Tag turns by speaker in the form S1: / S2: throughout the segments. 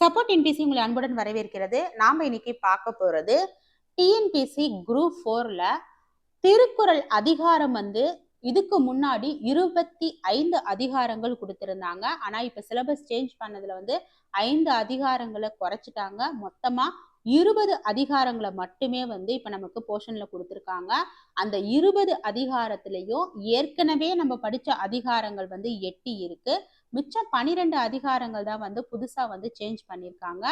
S1: support NBC உங்களை அன்புடன் வரவேற்கிறது நாம் இன்னைக்கு பார்க்க போகிறது டிஎன்பிசி குரூப் ஃபோரில் திருக்குறள் அதிகாரம் வந்து இதுக்கு முன்னாடி இருபத்தி ஐந்து அதிகாரங்கள் கொடுத்துருந்தாங்க ஆனால் இப்போ சிலபஸ் சேஞ்ச் பண்ணதில் வந்து ஐந்து அதிகாரங்களை குறைச்சிட்டாங்க மொத்தமாக இருபது அதிகாரங்களை மட்டுமே வந்து இப்போ நமக்கு போர்ஷனில் கொடுத்துருக்காங்க அந்த இருபது அதிகாரத்திலையும் ஏற்கனவே நம்ம படித்த அதிகாரங்கள் வந்து எட்டி இருக்கு மிச்சம் பனிரெண்டு அதிகாரங்கள் தான் வந்து புதுசாக வந்து சேஞ்ச் பண்ணியிருக்காங்க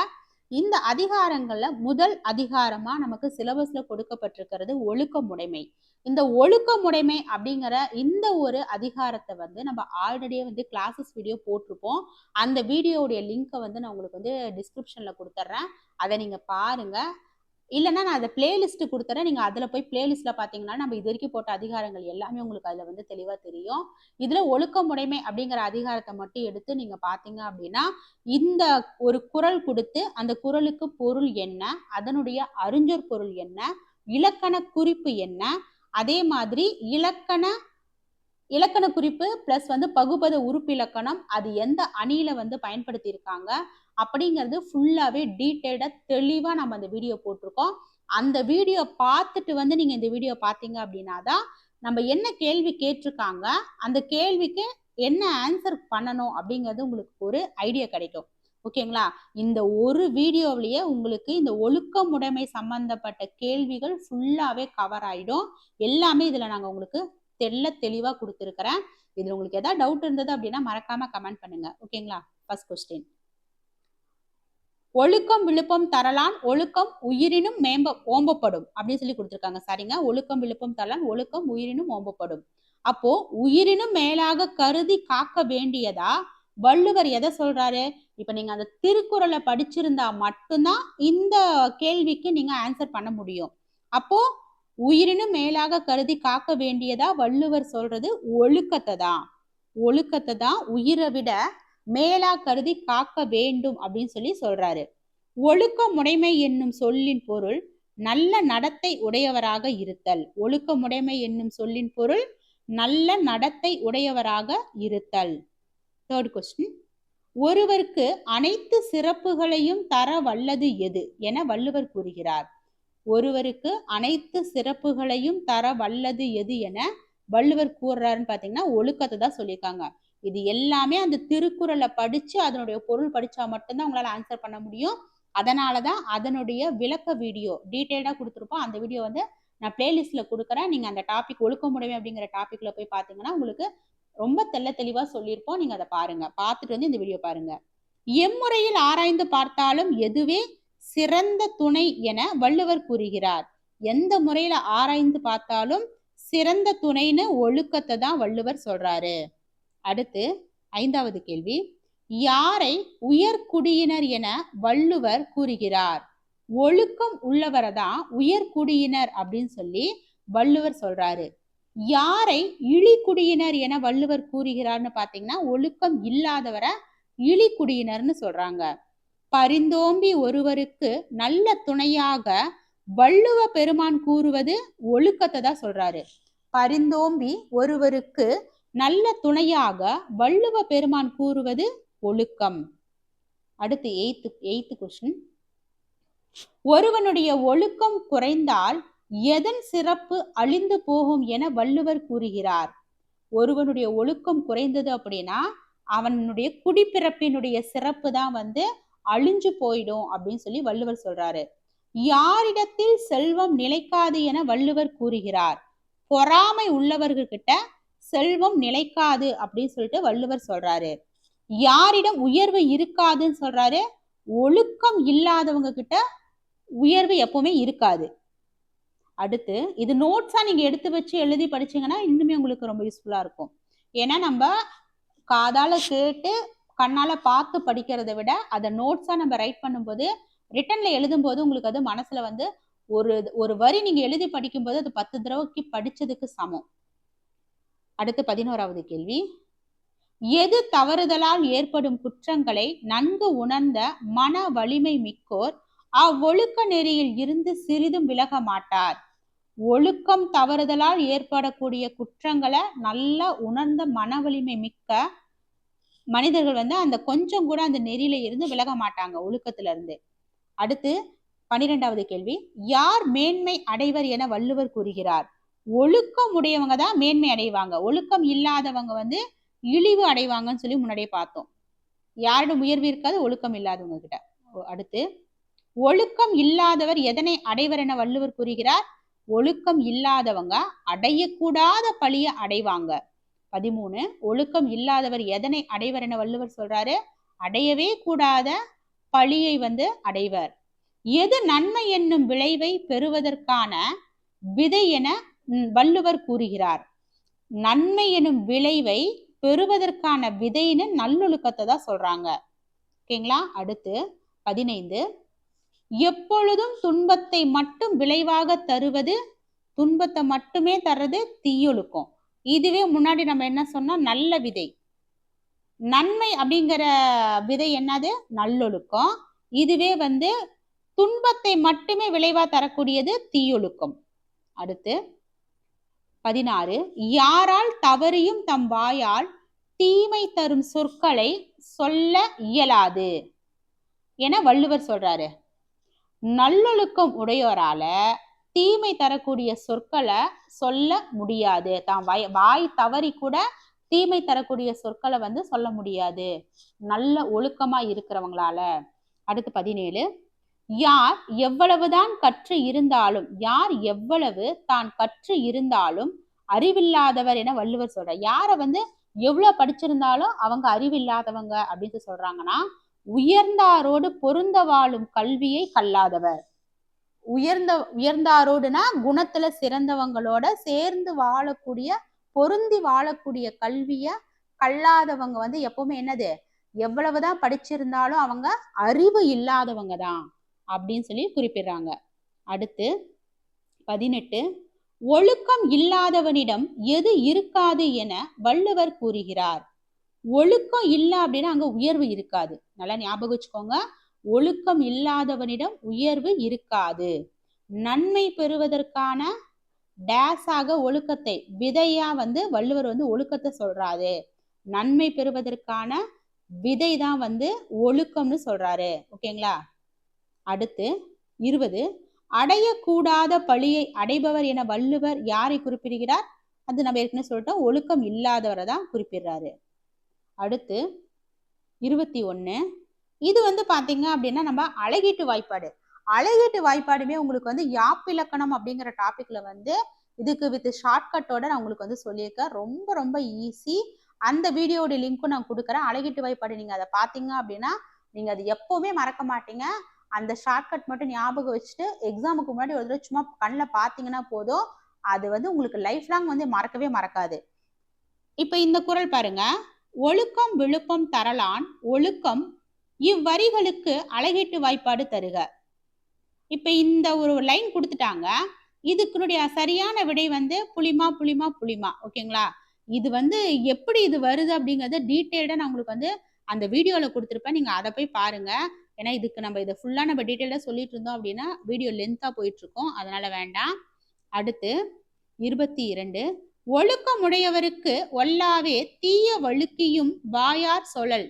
S1: இந்த அதிகாரங்கள்ல முதல் அதிகாரமா நமக்கு சிலபஸ்ல கொடுக்கப்பட்டிருக்கிறது ஒழுக்க முடைமை இந்த ஒழுக்கமுடைமை அப்படிங்கிற இந்த ஒரு அதிகாரத்தை வந்து நம்ம ஆல்ரெடியே வந்து கிளாஸஸ் வீடியோ போட்டிருப்போம் அந்த வீடியோவுடைய லிங்க்கை வந்து நான் உங்களுக்கு வந்து டிஸ்கிரிப்ஷனில் கொடுத்துட்றேன் அதை நீங்கள் பாருங்கள் இல்லைன்னா நான் அதை பிளேலிஸ்ட்டு கொடுத்துறேன் நீங்கள் அதில் போய் பிளேலிஸ்ட்டில் பார்த்தீங்கன்னா நம்ம இது வரைக்கும் போட்ட அதிகாரங்கள் எல்லாமே உங்களுக்கு அதில் வந்து தெளிவாக தெரியும் இதில் ஒழுக்கமுடைமை அப்படிங்கிற அதிகாரத்தை மட்டும் எடுத்து நீங்கள் பார்த்தீங்க அப்படின்னா இந்த ஒரு குரல் கொடுத்து அந்த குரலுக்கு பொருள் என்ன அதனுடைய அறிஞர் பொருள் என்ன இலக்கண குறிப்பு என்ன அதே மாதிரி இலக்கண இலக்கண குறிப்பு பிளஸ் வந்து பகுபத உறுப்பு இலக்கணம் அது எந்த அணியில வந்து பயன்படுத்தியிருக்காங்க அப்படிங்கிறது ஃபுல்லாவே டீட்டெயில்டா தெளிவா நம்ம அந்த வீடியோ போட்டிருக்கோம் அந்த வீடியோ பார்த்துட்டு வந்து நீங்க இந்த வீடியோ பார்த்தீங்க அப்படின்னா தான் நம்ம என்ன கேள்வி கேட்டிருக்காங்க அந்த கேள்விக்கு என்ன ஆன்சர் பண்ணணும் அப்படிங்கிறது உங்களுக்கு ஒரு ஐடியா கிடைக்கும் ஓகேங்களா இந்த ஒரு வீடியோவிலேயே உங்களுக்கு இந்த ஒழுக்கமுடைமை சம்பந்தப்பட்ட கேள்விகள் ஃபுல்லாகவே கவர் ஆகிடும் எல்லாமே இதில் நாங்கள் உங்களுக்கு தெல்ல தெளிவாக கொடுத்துருக்குறேன் இதில் உங்களுக்கு எதாவது டவுட் இருந்தது அப்படின்னா மறக்காமல் கமெண்ட் பண்ணுங்க ஓகேங்களா ஃபர்ஸ்ட் கொஸ்டின் ஒழுக்கம் விழுப்பம் தரலான் ஒழுக்கம் உயிரினும் மேம்ப ஓம்பப்படும் அப்படின்னு சொல்லி கொடுத்துருக்காங்க சரிங்க ஒழுக்கம் விழுப்பம் தரலான் ஒழுக்கம் உயிரினும் ஓம்பப்படும் அப்போ உயிரினும் மேலாக கருதி காக்க வேண்டியதா வள்ளுவர் எதை சொல்றாரு இப்ப நீங்க அந்த திருக்குறளை படிச்சிருந்தா மட்டும்தான் இந்த கேள்விக்கு நீங்க ஆன்சர் பண்ண முடியும் அப்போ உயிரினும் மேலாக கருதி காக்க வேண்டியதா வள்ளுவர் சொல்றது ஒழுக்கத்தை தான் ஒழுக்கத்தை தான் உயிரை விட மேலா கருதி காக்க வேண்டும் அப்படின்னு சொல்லி சொல்றாரு ஒழுக்க முடைமை என்னும் சொல்லின் பொருள் நல்ல நடத்தை உடையவராக இருத்தல் ஒழுக்க முடைமை என்னும் சொல்லின் பொருள் நல்ல நடத்தை உடையவராக இருத்தல் தேர்ட் கொஸ்டின் ஒருவருக்கு அனைத்து சிறப்புகளையும் தர வல்லது எது என வள்ளுவர் கூறுகிறார் ஒருவருக்கு அனைத்து சிறப்புகளையும் தர வல்லது எது என வள்ளுவர் கூறுறாருன்னு பார்த்தீங்கன்னா ஒழுக்கத்தை தான் சொல்லியிருக்காங்க இது எல்லாமே அந்த திருக்குறளை படிச்சு அதனுடைய பொருள் படிச்சா மட்டும்தான் உங்களால ஆன்சர் பண்ண முடியும் அதனால தான் அதனுடைய விளக்க வீடியோ டீட்டெயில்டாக கொடுத்துருப்போம் அந்த வீடியோ வந்து நான் பிளேலிஸ்ட்ல கொடுக்குறேன் நீங்கள் அந்த டாபிக் ஒழுக்க முடியும் அப்படிங்கிற டாப்பிக்கில் போய் பார்த்தீங்கன்னா உங்களுக்கு ரொம்ப தெல்ல தெளிவா சொல்லியிருப்போம் நீங்க அதை பாருங்க பார்த்துட்டு வந்து இந்த வீடியோ பாருங்க எம்முறையில் ஆராய்ந்து பார்த்தாலும் எதுவே சிறந்த துணை என வள்ளுவர் கூறுகிறார் எந்த முறையில ஆராய்ந்து பார்த்தாலும் சிறந்த துணைன்னு ஒழுக்கத்தை தான் வள்ளுவர் சொல்றாரு அடுத்து ஐந்தாவது கேள்வி யாரை உயர்குடியினர் என வள்ளுவர் கூறுகிறார் ஒழுக்கம் உள்ளவரை தான் உயர்குடியினர் அப்படின்னு சொல்லி வள்ளுவர் சொல்றாரு யாரை இழிக்குடியினர் என வள்ளுவர் கூறுகிறார்னு பாத்தீங்கன்னா ஒழுக்கம் இல்லாதவரை இழிக்குடியினர்னு சொல்றாங்க பரிந்தோம்பி ஒருவருக்கு நல்ல துணையாக வள்ளுவ பெருமான் கூறுவது ஒழுக்கத்தை தான் சொல்றாரு பரிந்தோம்பி ஒருவருக்கு நல்ல துணையாக வள்ளுவ பெருமான் கூறுவது ஒழுக்கம் அடுத்து எய்த்து எய்த்து கொஸ்டின் ஒருவனுடைய ஒழுக்கம் குறைந்தால் எதன் சிறப்பு அழிந்து போகும் என வள்ளுவர் கூறுகிறார் ஒருவனுடைய ஒழுக்கம் குறைந்தது அப்படின்னா அவனுடைய குடிப்பிறப்பினுடைய சிறப்பு தான் வந்து அழிஞ்சு போயிடும் அப்படின்னு சொல்லி வள்ளுவர் சொல்றாரு யாரிடத்தில் செல்வம் நிலைக்காது என வள்ளுவர் கூறுகிறார் பொறாமை உள்ளவர்கிட்ட செல்வம் நிலைக்காது அப்படின்னு சொல்லிட்டு வள்ளுவர் சொல்றாரு யாரிடம் உயர்வு இருக்காதுன்னு சொல்றாரு ஒழுக்கம் இல்லாதவங்க கிட்ட உயர்வு எப்பவுமே இருக்காது அடுத்து இது நோட்ஸாக நீங்கள் எடுத்து வச்சு எழுதி படிச்சீங்கன்னா இன்னுமே உங்களுக்கு ரொம்ப யூஸ்ஃபுல்லாக இருக்கும் ஏன்னா நம்ம காதால் கேட்டு கண்ணால் பார்த்து படிக்கிறத விட அதை நோட்ஸாக நம்ம ரைட் பண்ணும்போது ரிட்டனில் போது உங்களுக்கு அது மனசில் வந்து ஒரு ஒரு வரி நீங்கள் எழுதி படிக்கும்போது அது பத்து தடவைக்கு படித்ததுக்கு சமம் அடுத்து பதினோராவது கேள்வி எது தவறுதலால் ஏற்படும் குற்றங்களை நன்கு உணர்ந்த மன வலிமை மிக்கோர் அவ்வொழுக்க நெறியில் இருந்து சிறிதும் விலக மாட்டார் ஒழுக்கம் தவறுதலால் ஏற்படக்கூடிய குற்றங்களை நல்லா உணர்ந்த மன வலிமை மிக்க மனிதர்கள் வந்து அந்த கொஞ்சம் கூட அந்த நெறியில இருந்து விலக மாட்டாங்க ஒழுக்கத்துல இருந்து அடுத்து பனிரெண்டாவது கேள்வி யார் மேன்மை அடைவர் என வள்ளுவர் கூறுகிறார் ஒழுக்கம் உடையவங்க தான் மேன்மை அடைவாங்க ஒழுக்கம் இல்லாதவங்க வந்து இழிவு அடைவாங்கன்னு சொல்லி முன்னாடியே பார்த்தோம் யாரிடம் உயர்வு இருக்காது ஒழுக்கம் இல்லாதவங்க கிட்ட அடுத்து ஒழுக்கம் இல்லாதவர் எதனை அடைவர் என வள்ளுவர் கூறுகிறார் ஒழுக்கம் இல்லாதவங்க அடையக்கூடாத பழிய அடைவாங்க பதிமூணு ஒழுக்கம் இல்லாதவர் எதனை அடைவர் என வள்ளுவர் சொல்றாரு அடையவே கூடாத பழியை வந்து அடைவர் எது நன்மை என்னும் விளைவை பெறுவதற்கான விதை என வள்ளுவர் கூறுகிறார் நன்மை எனும் விளைவை பெறுவதற்கான விதைன்னு நல்லொழுக்கத்தை தான் சொல்றாங்க ஓகேங்களா அடுத்து பதினைந்து எப்பொழுதும் துன்பத்தை மட்டும் விளைவாக தருவது துன்பத்தை மட்டுமே தர்றது தீயொழுக்கம் இதுவே முன்னாடி நம்ம என்ன சொன்னோம் நல்ல விதை நன்மை அப்படிங்கிற விதை என்னது நல்லொழுக்கம் இதுவே வந்து துன்பத்தை மட்டுமே விளைவா தரக்கூடியது தீயொழுக்கம் அடுத்து பதினாறு யாரால் தவறியும் தம் வாயால் தீமை தரும் சொற்களை சொல்ல இயலாது என வள்ளுவர் சொல்றாரு நல்லொழுக்கம் உடையோரால தீமை தரக்கூடிய சொற்களை சொல்ல முடியாது தான் வாய் வாய் தவறி கூட தீமை தரக்கூடிய சொற்களை வந்து சொல்ல முடியாது நல்ல ஒழுக்கமா இருக்கிறவங்களால அடுத்து பதினேழு யார் எவ்வளவுதான் கற்று இருந்தாலும் யார் எவ்வளவு தான் கற்று இருந்தாலும் அறிவில்லாதவர் என வள்ளுவர் சொல்ற யாரை வந்து எவ்வளவு படிச்சிருந்தாலும் அவங்க அறிவில்லாதவங்க அப்படின்னு சொல்றாங்கன்னா உயர்ந்தாரோடு பொருந்த வாழும் கல்வியை கல்லாதவர் உயர்ந்த உயர்ந்தாரோடுனா குணத்துல சிறந்தவங்களோட சேர்ந்து வாழக்கூடிய பொருந்தி வாழக்கூடிய கல்விய கல்லாதவங்க வந்து எப்பவுமே என்னது எவ்வளவுதான் படிச்சிருந்தாலும் அவங்க அறிவு இல்லாதவங்க தான் அப்படின்னு சொல்லி குறிப்பிடுறாங்க அடுத்து பதினெட்டு ஒழுக்கம் இல்லாதவனிடம் எது இருக்காது என வள்ளுவர் கூறுகிறார் ஒழுக்கம் இல்லை அப்படின்னா அங்கே உயர்வு இருக்காது நல்லா ஞாபகம் வச்சுக்கோங்க ஒழுக்கம் இல்லாதவனிடம் உயர்வு இருக்காது நன்மை பெறுவதற்கான டேஸாக ஒழுக்கத்தை விதையா வந்து வள்ளுவர் வந்து ஒழுக்கத்தை சொல்றாரு நன்மை பெறுவதற்கான விதை தான் வந்து ஒழுக்கம்னு சொல்றாரு ஓகேங்களா அடுத்து இருபது அடையக்கூடாத பழியை அடைபவர் என வள்ளுவர் யாரை குறிப்பிடுகிறார் அது நம்ம ஏற்கனவே சொல்லிட்டோம் ஒழுக்கம் இல்லாதவரை தான் குறிப்பிடுறாரு அடுத்து இருபத்தி ஒன்று இது வந்து பார்த்தீங்க அப்படின்னா நம்ம அழகீட்டு வாய்ப்பாடு அழகீட்டு வாய்ப்பாடுமே உங்களுக்கு வந்து யாப்பிலக்கணம் அப்படிங்கிற டாபிக்ல வந்து இதுக்கு வித் ஷார்ட்கட்டோட நான் உங்களுக்கு வந்து சொல்லியிருக்கேன் ரொம்ப ரொம்ப ஈஸி அந்த வீடியோட லிங்க்கும் நான் கொடுக்குறேன் அழகிட்டு வாய்ப்பாடு நீங்கள் அதை பார்த்தீங்க அப்படின்னா நீங்கள் அது எப்போவுமே மறக்க மாட்டீங்க அந்த ஷார்ட்கட் மட்டும் ஞாபகம் வச்சுட்டு எக்ஸாமுக்கு முன்னாடி ஒரு தடவை சும்மா கண்ணில் பார்த்தீங்கன்னா போதும் அது வந்து உங்களுக்கு லைஃப் லாங் வந்து மறக்கவே மறக்காது இப்போ இந்த குரல் பாருங்கள் ஒழுக்கம் விழுப்பம் தரலான் ஒழுக்கம் இவ்வரிகளுக்கு அழகீட்டு வாய்ப்பாடு தருக இப்ப இந்த ஒரு லைன் கொடுத்துட்டாங்க இதுக்குனுடைய சரியான விடை வந்து புளிமா புளிமா புளிமா ஓகேங்களா இது வந்து எப்படி இது வருது அப்படிங்கறத டீட்டெயில்டா நான் உங்களுக்கு வந்து அந்த வீடியோல கொடுத்துருப்பேன் நீங்க அதை போய் பாருங்க ஏன்னா இதுக்கு நம்ம இதை ஃபுல்லா நம்ம டீட்டெயிலா சொல்லிட்டு இருந்தோம் அப்படின்னா வீடியோ லென்த்தா போயிட்டு இருக்கோம் அதனால வேண்டாம் அடுத்து இருபத்தி இரண்டு ஒழுக்கமுடையவருக்கு ஒல்லாவே தீய வழுக்கியும் வாயார் சொழல்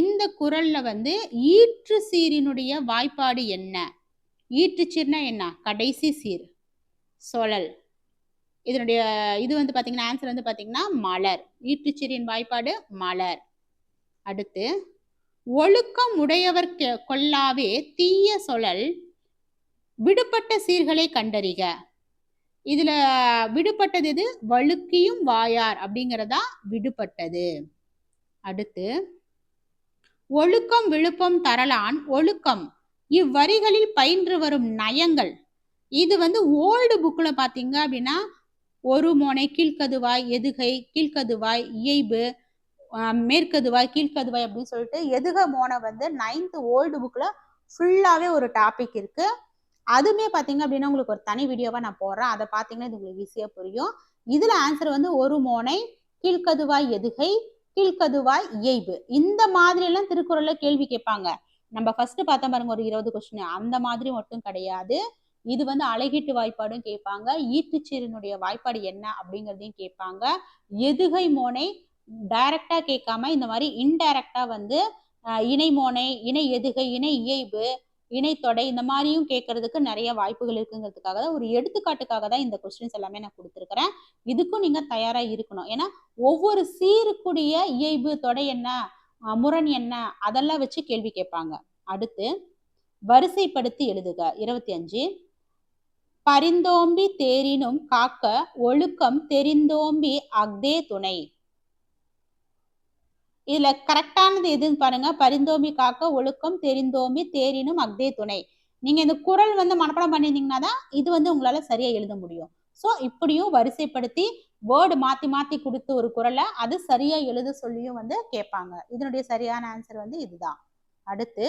S1: இந்த குரல்ல வந்து ஈற்று சீரினுடைய வாய்ப்பாடு என்ன ஈற்று சீர்னா என்ன கடைசி சீர் சொழல் இதனுடைய இது வந்து பார்த்தீங்கன்னா ஆன்சர் வந்து பார்த்தீங்கன்னா மலர் சீரின் வாய்ப்பாடு மலர் அடுத்து ஒழுக்கம் உடையவர்க்கு கொல்லாவே தீய சொழல் விடுபட்ட சீர்களை கண்டறிக இதுல விடுபட்டது எது வழுக்கியும் வாயார் அப்படிங்கிறதா விடுபட்டது அடுத்து ஒழுக்கம் விழுப்பம் தரலான் ஒழுக்கம் இவ்வரிகளில் பயின்று வரும் நயங்கள் இது வந்து ஓல்டு புக்கில் பார்த்தீங்க அப்படின்னா ஒரு மோனை கீழ்கதுவாய் எதுகை கீழ்கதுவாய் இயைபு மேற்கதுவாய் கீழ்கதுவாய் அப்படின்னு சொல்லிட்டு எதுக மோனை வந்து நைன்த் ஓல்டு புக்கில் ஃபுல்லாகவே ஒரு டாபிக் இருக்குது அதுவுமே பார்த்தீங்க அப்படின்னா உங்களுக்கு ஒரு தனி வீடியோவாக நான் போடுறேன் அதை பார்த்தீங்கன்னா இது உங்களுக்கு ஈஸியாக புரியும் இதில் ஆன்சர் வந்து ஒரு மோனை கீழ்கதுவாய் எதுகை கீழ்கதுவாய் இயைபு இந்த மாதிரி எல்லாம் திருக்குறள்ல கேள்வி கேட்பாங்க நம்ம ஃபர்ஸ்ட் பார்த்தா பாருங்க ஒரு இருபது கொஸ்டின் அந்த மாதிரி மட்டும் கிடையாது இது வந்து அழகீட்டு வாய்ப்பாடும் கேட்பாங்க ஈத்துச்சீரனுடைய வாய்ப்பாடு என்ன அப்படிங்கிறதையும் கேட்பாங்க எதுகை மோனை டைரக்டா கேட்காம இந்த மாதிரி இன்டைரக்டா வந்து இணை மோனை இணை எதுகை இணை இயைபு இணைத்தொடை இந்த மாதிரியும் கேட்கறதுக்கு நிறைய வாய்ப்புகள் இருக்குங்கிறதுக்காக தான் ஒரு எடுத்துக்காட்டுக்காக தான் இந்த கொஸ்டின்ஸ் எல்லாமே நான் கொடுத்துருக்கிறேன் இதுக்கும் நீங்க தயாரா இருக்கணும் ஏன்னா ஒவ்வொரு சீருக்குடிய இயல்பு தொடை என்ன முரண் என்ன அதெல்லாம் வச்சு கேள்வி கேட்பாங்க அடுத்து வரிசைப்படுத்தி எழுதுக இருபத்தி அஞ்சு பரிந்தோம்பி தேரினும் காக்க ஒழுக்கம் தெரிந்தோம்பி அக்தே துணை இதுல கரெக்டானது எதுன்னு பாருங்க பரிந்தோமி காக்க ஒழுக்கம் தெரிந்தோமி தேரினும் அக்தே துணை நீங்க இந்த குரல் வந்து மனப்பாடம் பண்ணியிருந்தீங்கன்னா தான் இது வந்து உங்களால சரியா எழுத முடியும் ஸோ இப்படியும் வரிசைப்படுத்தி வேர்டு மாத்தி மாத்தி கொடுத்து ஒரு குரலை அது சரியா எழுத சொல்லியும் வந்து கேட்பாங்க இதனுடைய சரியான ஆன்சர் வந்து இதுதான் அடுத்து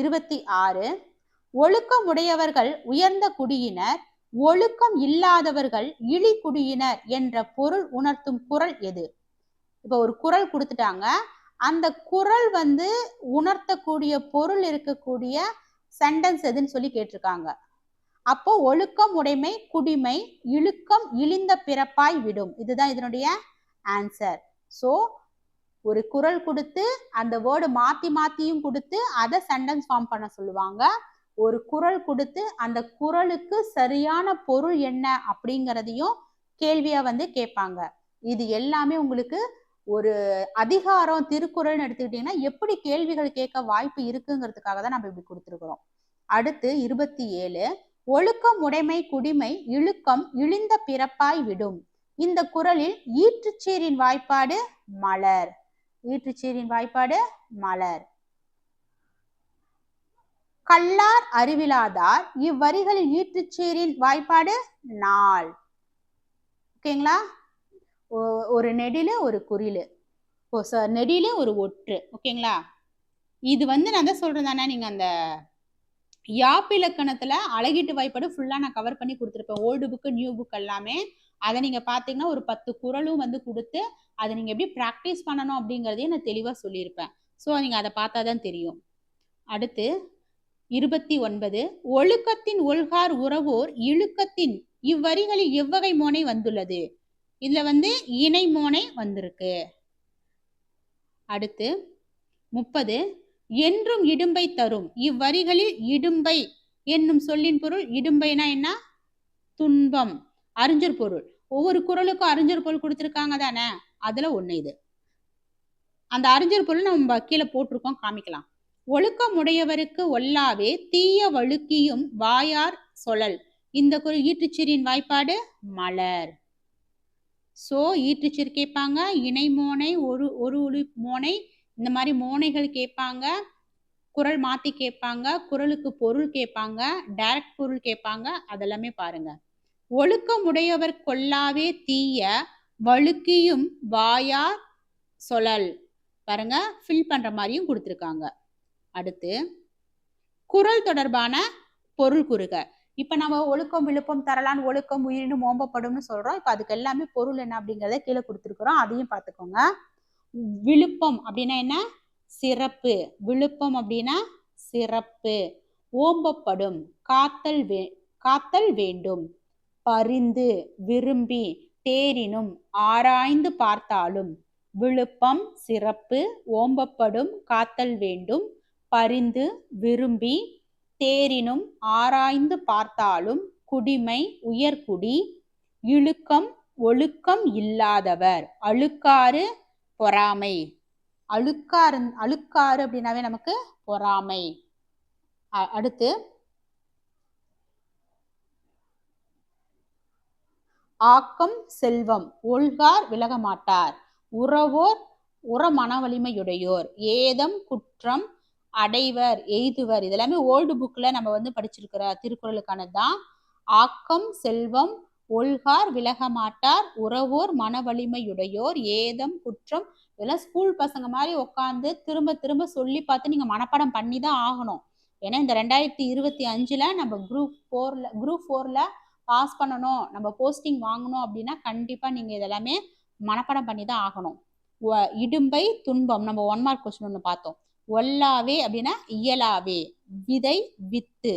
S1: இருபத்தி ஆறு ஒழுக்கம் உடையவர்கள் உயர்ந்த குடியினர் ஒழுக்கம் இல்லாதவர்கள் இழி குடியினர் என்ற பொருள் உணர்த்தும் குரல் எது இப்போ ஒரு குரல் கொடுத்துட்டாங்க அந்த குரல் வந்து உணர்த்தக்கூடிய பொருள் இருக்கக்கூடிய சென்டென்ஸ் எதுன்னு சொல்லி கேட்டிருக்காங்க அப்போ ஒழுக்கம் உடைமை குடிமை இழுக்கம் இழிந்த பிறப்பாய் விடும் இதுதான் இதனுடைய ஆன்சர் ஸோ ஒரு குரல் கொடுத்து அந்த வேர்டு மாத்தி மாத்தியும் கொடுத்து அதை சென்டென்ஸ் ஃபார்ம் பண்ண சொல்லுவாங்க ஒரு குரல் கொடுத்து அந்த குரலுக்கு சரியான பொருள் என்ன அப்படிங்கிறதையும் கேள்வியா வந்து கேட்பாங்க இது எல்லாமே உங்களுக்கு ஒரு அதிகாரம் திருக்குறள்னு எடுத்துக்கிட்டீங்கன்னா எப்படி கேள்விகள் கேட்க வாய்ப்பு இருக்குங்கிறதுக்காக தான் நம்ம இப்படி கொடுத்துருக்குறோம் அடுத்து இருபத்தி ஏழு ஒழுக்கம் உடைமை குடிமை இழுக்கம் இழிந்த பிறப்பாய் விடும் இந்த குரலில் ஈற்றுச்சீரின் வாய்ப்பாடு மலர் ஈற்றுச்சீரின் வாய்ப்பாடு மலர் கல்லார் அறிவிலாதார் இவ்வரிகளில் ஈற்றுச்சீரின் வாய்ப்பாடு நாள் ஓகேங்களா ஒரு நெடில ஒரு குறில் நெடியில ஒரு ஒற்று ஓகேங்களா இது வந்து நான் தான் சொல்றேன் தானே நீங்க அந்த இலக்கணத்துல அழகிட்டு வாய்ப்பாடு ஃபுல்லா நான் கவர் பண்ணி கொடுத்துருப்பேன் ஓல்டு புக்கு நியூ புக் எல்லாமே அதை நீங்க பாத்தீங்கன்னா ஒரு பத்து குரலும் வந்து கொடுத்து அதை நீங்க எப்படி ப்ராக்டிஸ் பண்ணணும் அப்படிங்கிறதையும் நான் தெளிவா சொல்லியிருப்பேன் ஸோ நீங்க அதை பார்த்தா தான் தெரியும் அடுத்து இருபத்தி ஒன்பது ஒழுக்கத்தின் ஒல்கார் உறவோர் இழுக்கத்தின் இவ்வரிகளில் எவ்வகை மோனை வந்துள்ளது இதில் வந்து இணைமோனை வந்திருக்கு அடுத்து முப்பது என்றும் இடும்பை தரும் இவ்வரிகளில் இடும்பை என்னும் சொல்லின் பொருள் இடும்பைனா என்ன துன்பம் அறிஞர் பொருள் ஒவ்வொரு குரலுக்கும் அறிஞர் பொருள் கொடுத்துருக்காங்க தானே அதுல ஒண்ணு இது அந்த அறிஞர் பொருள் நம்ம கீழே போட்டிருக்கோம் காமிக்கலாம் ஒழுக்கம் உடையவருக்கு ஒல்லாவே தீய வழுக்கியும் வாயார் சொழல் இந்த குரல் ஈற்றுச்சீரியின் வாய்ப்பாடு மலர் ஸோ ஈற்றுச்சீர் கேட்பாங்க இணை மோனை ஒரு ஒரு ஒளி மோனை இந்த மாதிரி மோனைகள் கேட்பாங்க குரல் மாற்றி கேட்பாங்க குரலுக்கு பொருள் கேட்பாங்க டைரக்ட் பொருள் கேட்பாங்க அதெல்லாமே பாருங்க ஒழுக்கம் உடையவர் கொல்லாவே தீய வழுக்கியும் வாயா சொலல் பாருங்க ஃபில் பண்ற மாதிரியும் கொடுத்துருக்காங்க அடுத்து குரல் தொடர்பான பொருள் குறுக இப்போ நம்ம ஒழுக்கம் விழுப்பம் தரலான் ஒழுக்கம் உயிரினு ஓம்பப்படும்னு சொல்கிறோம் இப்போ அதுக்கு எல்லாமே பொருள் என்ன அப்படிங்கிறத கீழே கொடுத்துருக்குறோம் அதையும் பார்த்துக்கோங்க விழுப்பம் அப்படின்னா என்ன சிறப்பு விழுப்பம் அப்படின்னா சிறப்பு ஓம்பப்படும் காத்தல் வே காத்தல் வேண்டும் பரிந்து விரும்பி தேரினும் ஆராய்ந்து பார்த்தாலும் விழுப்பம் சிறப்பு ஓம்பப்படும் காத்தல் வேண்டும் பரிந்து விரும்பி தேரினும் ஆராய்ந்து பார்த்தாலும் குடிமை உயர்குடி இழுக்கம் ஒழுக்கம் இல்லாதவர் அழுக்காறு பொறாமை அழுக்காறு அழுக்காறு அப்படின்னாவே நமக்கு பொறாமை அடுத்து ஆக்கம் செல்வம் ஒழ்கார் விலகமாட்டார் உறவோர் உற மன வலிமையுடையோர் ஏதம் குற்றம் அடைவர் எய்துவர் இதெல்லாமே ஓல்டு புக்கில் நம்ம வந்து படிச்சிருக்கிற திருக்குறளுக்கானது தான் ஆக்கம் செல்வம் ஒல்கார் விலகமாட்டார் உறவோர் மன வலிமையுடையோர் ஏதம் குற்றம் இதெல்லாம் ஸ்கூல் பசங்க மாதிரி உட்காந்து திரும்ப திரும்ப சொல்லி பார்த்து நீங்கள் மனப்பாடம் பண்ணி தான் ஆகணும் ஏன்னா இந்த ரெண்டாயிரத்தி இருபத்தி அஞ்சில் நம்ம குரூப் ஃபோரில் குரூப் ஃபோரில் பாஸ் பண்ணணும் நம்ம போஸ்டிங் வாங்கணும் அப்படின்னா கண்டிப்பாக நீங்கள் இதெல்லாமே மனப்பாடம் பண்ணி தான் ஆகணும் இடும்பை துன்பம் நம்ம ஒன் மார்க் கொஸ்டின் ஒன்று பார்த்தோம் ஒல்லாவே அப்படின்னா இயலாவே விதை வித்து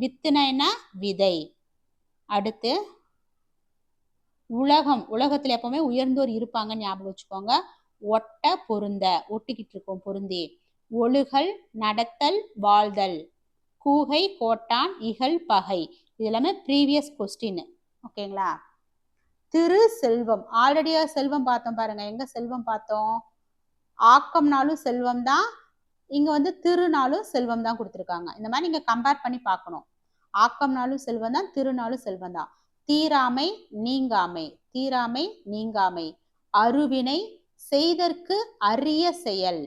S1: வித்துனா விதை அடுத்து உலகம் உலகத்துல எப்பவுமே உயர்ந்தோர் இருப்பாங்கன்னு ஞாபகம் வச்சுக்கோங்க ஒட்ட பொருந்த ஒட்டிக்கிட்டு இருக்கோம் பொருந்தி ஒழுகல் நடத்தல் வாழ்தல் கூகை கோட்டான் இகழ் பகை இது எல்லாமே ப்ரீவியஸ் கொஸ்டின் ஓகேங்களா திரு செல்வம் ஆல்ரெடியா செல்வம் பார்த்தோம் பாருங்க எங்க செல்வம் பார்த்தோம் ஆக்கம்னாலும் செல்வம் தான் இங்க வந்து திருநாளும் செல்வம் தான் கொடுத்துருக்காங்க இந்த மாதிரி நீங்க கம்பேர் பண்ணி பார்க்கணும் ஆக்கம்னாலும் செல்வம் தான் திருநாளும் செல்வம் தான் தீராமை நீங்காமை தீராமை நீங்காமை அருவினை செய்தற்கு அரிய செயல்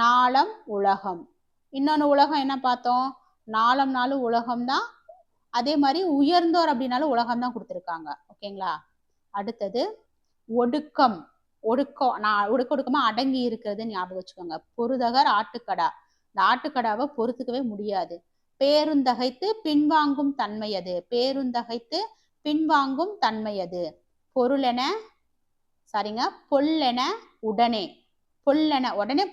S1: நாளம் உலகம் இன்னொன்று உலகம் என்ன பார்த்தோம் நாளம் நாளும் உலகம் தான் அதே மாதிரி உயர்ந்தோர் அப்படின்னாலும் உலகம் தான் கொடுத்துருக்காங்க ஓகேங்களா அடுத்தது ஒடுக்கம் ஒடுக்கம் நான் ஒடுக்க ஒடுக்கமா அடங்கி இருக்கிறது ஞாபகம் வச்சுக்கோங்க பொருதகர் ஆட்டுக்கடா இந்த ஆட்டுக்கடாவை பொறுத்துக்கவே முடியாது பேருந்தகைத்து பின்வாங்கும் தன்மை அது பேருந்தகைத்து பின்வாங்கும் தன்மை அது பொருளென சரிங்க பொல்லென உடனே பொல்லென உடனே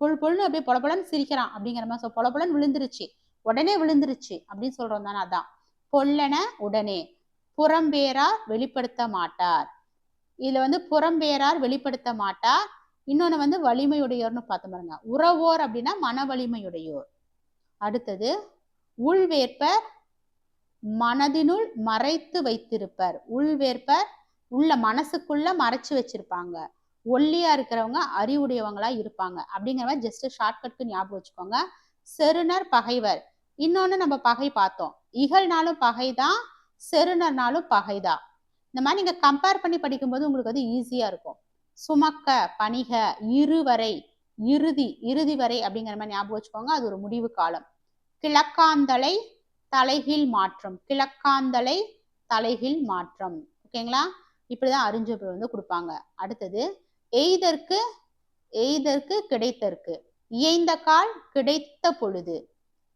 S1: புல் புல்னு அப்படியே பொலப்பொலன்னு சிரிக்கிறான் அப்படிங்கிற மாதிரி சொல் விழுந்துருச்சு உடனே விழுந்துருச்சு அப்படின்னு சொல்றோம் தானே அதான் பொல்லென உடனே புறம்பேரா வெளிப்படுத்த மாட்டார் இதுல வந்து புறம்பெயரார் வெளிப்படுத்த மாட்டார் இன்னொன்று வந்து வலிமையுடையோர்னு பார்த்து பாருங்க உறவோர் அப்படின்னா மன வலிமையுடையோர் அடுத்தது உள்வேற்பர் மனதினுள் மறைத்து வைத்திருப்பர் உள்வேற்பர் உள்ள மனசுக்குள்ள மறைச்சு வச்சிருப்பாங்க ஒல்லியா இருக்கிறவங்க அறிவுடையவங்களா இருப்பாங்க அப்படிங்கிற மாதிரி ஜஸ்ட் ஷார்ட்கட்க்கு ஞாபகம் வச்சுக்கோங்க செருணர் பகைவர் இன்னொன்னு நம்ம பகை பார்த்தோம் இகழ்னாலும் பகைதான் செருணர்னாலும் பகைதான் இந்த மாதிரி நீங்க கம்பேர் பண்ணி படிக்கும்போது உங்களுக்கு அது ஈஸியா இருக்கும் சுமக்க பணிக இருவரை இறுதி இறுதி வரை அப்படிங்கிற மாதிரி ஞாபகம் வச்சுக்கோங்க அது ஒரு முடிவு காலம் கிழக்காந்தலை தலைகீழ் மாற்றம் கிழக்காந்தலை தலைகீழ் மாற்றம் ஓகேங்களா இப்படிதான் அறிஞ்ச வந்து கொடுப்பாங்க அடுத்தது எய்தற்கு எய்தற்கு கிடைத்தற்கு இயைந்த கால் கிடைத்த பொழுது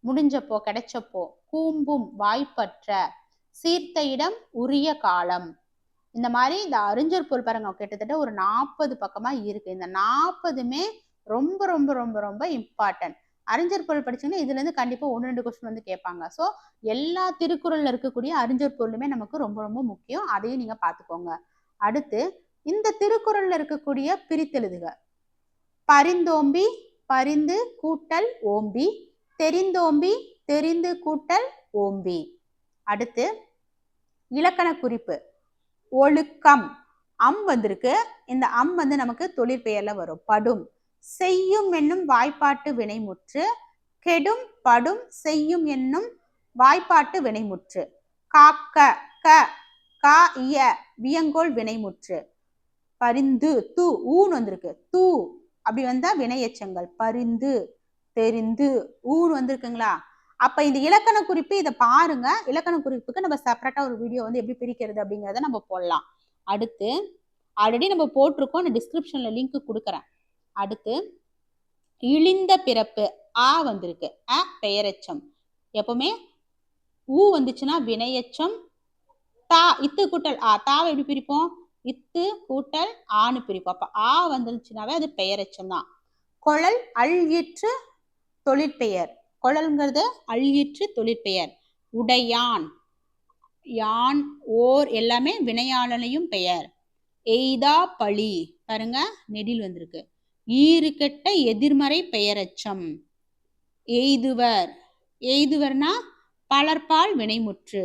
S1: முடிஞ்சப்போ கிடைச்சப்போ கூம்பும் வாய்ப்பற்ற சீர்த்த இடம் உரிய காலம் இந்த மாதிரி இந்த அறிஞர் பொருள் பாருங்க கிட்டத்தட்ட ஒரு நாற்பது பக்கமா இருக்கு இந்த நாற்பதுமே ரொம்ப ரொம்ப ரொம்ப ரொம்ப இம்பார்ட்டன்ட் அறிஞர் பொருள் படிச்சீங்கன்னா இதுல இருந்து கண்டிப்பா ஒன்று ரெண்டு கொஸ்டின் வந்து கேட்பாங்க ஸோ எல்லா திருக்குறள்ல இருக்கக்கூடிய அறிஞர் பொருளுமே நமக்கு ரொம்ப ரொம்ப முக்கியம் அதையும் நீங்க பாத்துக்கோங்க அடுத்து இந்த திருக்குறள்ல இருக்கக்கூடிய பிரித்தெழுதுக பரிந்தோம்பி பரிந்து கூட்டல் ஓம்பி தெரிந்தோம்பி தெரிந்து கூட்டல் ஓம்பி அடுத்து இலக்கண குறிப்பு ஒழுக்கம் அம் வந்திருக்கு இந்த அம் வந்து நமக்கு தொழிற்பெயரில் வரும் படும் செய்யும் என்னும் வாய்ப்பாட்டு வினைமுற்று கெடும் படும் செய்யும் என்னும் வாய்ப்பாட்டு வினைமுற்று காக்க க கா இய வியங்கோல் வினைமுற்று பரிந்து தூ ஊன் வந்திருக்கு தூ அப்படி வந்தா வினையச்சங்கள் பரிந்து தெரிந்து ஊன் வந்திருக்குங்களா அப்ப இந்த இலக்கண குறிப்பு இதை பாருங்க இலக்கண குறிப்புக்கு நம்ம செப்பரேட்டா ஒரு வீடியோ வந்து எப்படி பிரிக்கிறது அப்படிங்கிறத நம்ம போடலாம் அடுத்து ஆல்ரெடி நம்ம போட்டிருக்கோம் நான் டிஸ்கிரிப்ஷன்ல லிங்க் கொடுக்குறேன் அடுத்து இழிந்த பிறப்பு ஆ வந்திருக்கு அ பெயரச்சம் எப்பவுமே ஊ வந்துச்சுன்னா வினையச்சம் தா இத்து கூட்டல் ஆ தாவை எப்படி பிரிப்போம் இத்து கூட்டல் ஆணு பிரிப்போம் அப்ப ஆ வந்துருச்சுனாவே அது பெயரச்சம் தான் குழல் அல் தொழிற்பெயர் கொழல்ங்கிறது அழியிற்று தொழிற்பெயர் உடையான் யான் ஓர் எல்லாமே வினையாளனையும் பெயர் எய்தா பழி பாருங்க நெடில் வந்திருக்கு கெட்ட எதிர்மறை பெயரச்சம் எய்துவர் எய்துவர்னா பலர்பால் வினைமுற்று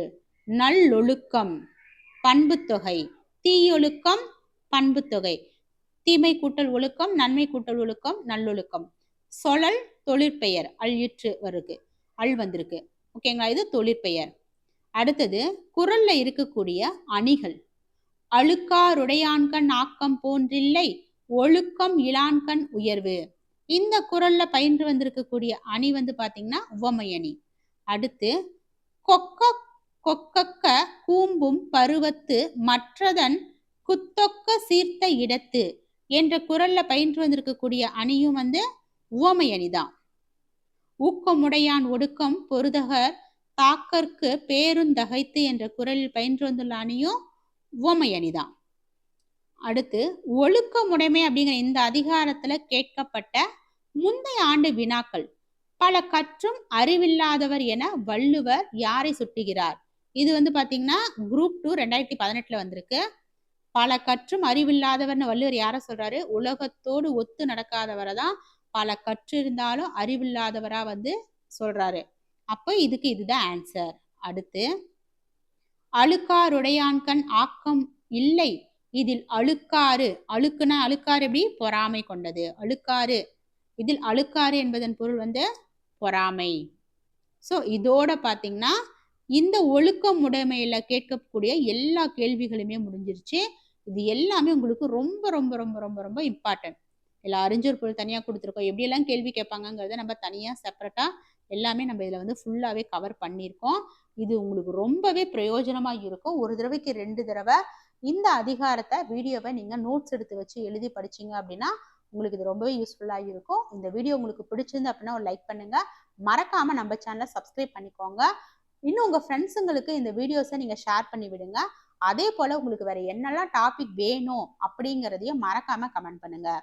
S1: நல்லொழுக்கம் பண்புத்தொகை தீயொழுக்கம் பண்புத்தொகை தீமை கூட்டல் ஒழுக்கம் நன்மை கூட்டல் ஒழுக்கம் நல்லொழுக்கம் சொலல் தொழிற்பெயர் அழியுற்று வருது அல் வந்திருக்கு ஓகேங்களா இது தொழிற்பெயர் அடுத்தது குரல்ல இருக்கக்கூடிய அணிகள் அழுக்காருடையான்கண் ஆக்கம் போன்றில்லை ஒழுக்கம் இளான்கண் உயர்வு இந்த குரல்ல பயின்று வந்திருக்கக்கூடிய அணி வந்து பாத்தீங்கன்னா உவமை அணி அடுத்து கொக்க கொக்கக்க கூம்பும் பருவத்து மற்றதன் குத்தொக்க சீர்த்த இடத்து என்ற குரல்ல பயின்று வந்திருக்கக்கூடிய அணியும் வந்து உவமை அணிதான் ஊக்கமுடையான் ஒடுக்கம் பொருதகர் தாக்கற்கு பேருந்தகைத்து என்ற குரலில் பயின்று வந்துள்ள அணியும் உவமை அணிதான் அடுத்து ஒழுக்கமுடைமை அப்படிங்கிற இந்த அதிகாரத்துல கேட்கப்பட்ட முந்தைய ஆண்டு வினாக்கள் பல கற்றும் அறிவில்லாதவர் என வள்ளுவர் யாரை சுட்டுகிறார் இது வந்து பாத்தீங்கன்னா குரூப் டூ ரெண்டாயிரத்தி பதினெட்டுல வந்திருக்கு பல கற்றும் அறிவில்லாதவர்னு வள்ளுவர் யார சொல்றாரு உலகத்தோடு ஒத்து நடக்காதவரை தான் பல கற்றிருந்தாலும் அறிவில்லாதவரா வந்து சொல்றாரு அப்போ இதுக்கு இதுதான் ஆன்சர் அடுத்து அழுக்காருடையான்கண் ஆக்கம் இல்லை இதில் அழுக்காறு அழுக்குனா அழுக்காறு எப்படி பொறாமை கொண்டது அழுக்காறு இதில் அழுக்காறு என்பதன் பொருள் வந்து பொறாமை ஸோ இதோட பார்த்தீங்கன்னா இந்த ஒழுக்கம் உடைமையில் கேட்கக்கூடிய எல்லா கேள்விகளுமே முடிஞ்சிருச்சு இது எல்லாமே உங்களுக்கு ரொம்ப ரொம்ப ரொம்ப ரொம்ப ரொம்ப இம்பார்ட்டன்ட் இல்லை அறிஞ்சூர் பொருள் தனியாக கொடுத்துருக்கோம் எப்படியெல்லாம் கேள்வி கேட்பாங்கங்கிறத நம்ம தனியாக செப்பரேட்டாக எல்லாமே நம்ம இதில் வந்து ஃபுல்லாகவே கவர் பண்ணியிருக்கோம் இது உங்களுக்கு ரொம்பவே பிரயோஜனமாக இருக்கும் ஒரு தடவைக்கு ரெண்டு தடவை இந்த அதிகாரத்தை வீடியோவை நீங்கள் நோட்ஸ் எடுத்து வச்சு எழுதி படிச்சிங்க அப்படின்னா உங்களுக்கு இது ரொம்பவே யூஸ்ஃபுல்லாக இருக்கும் இந்த வீடியோ உங்களுக்கு பிடிச்சிருந்து அப்படின்னா ஒரு லைக் பண்ணுங்கள் மறக்காமல் நம்ம சேனலை சப்ஸ்கிரைப் பண்ணிக்கோங்க இன்னும் உங்கள் ஃப்ரெண்ட்ஸுங்களுக்கு இந்த வீடியோஸை நீங்கள் ஷேர் பண்ணி விடுங்க அதே போல் உங்களுக்கு வேறு என்னெல்லாம் டாபிக் வேணும் அப்படிங்கிறதையும் மறக்காமல் கமெண்ட் பண்ணுங்கள்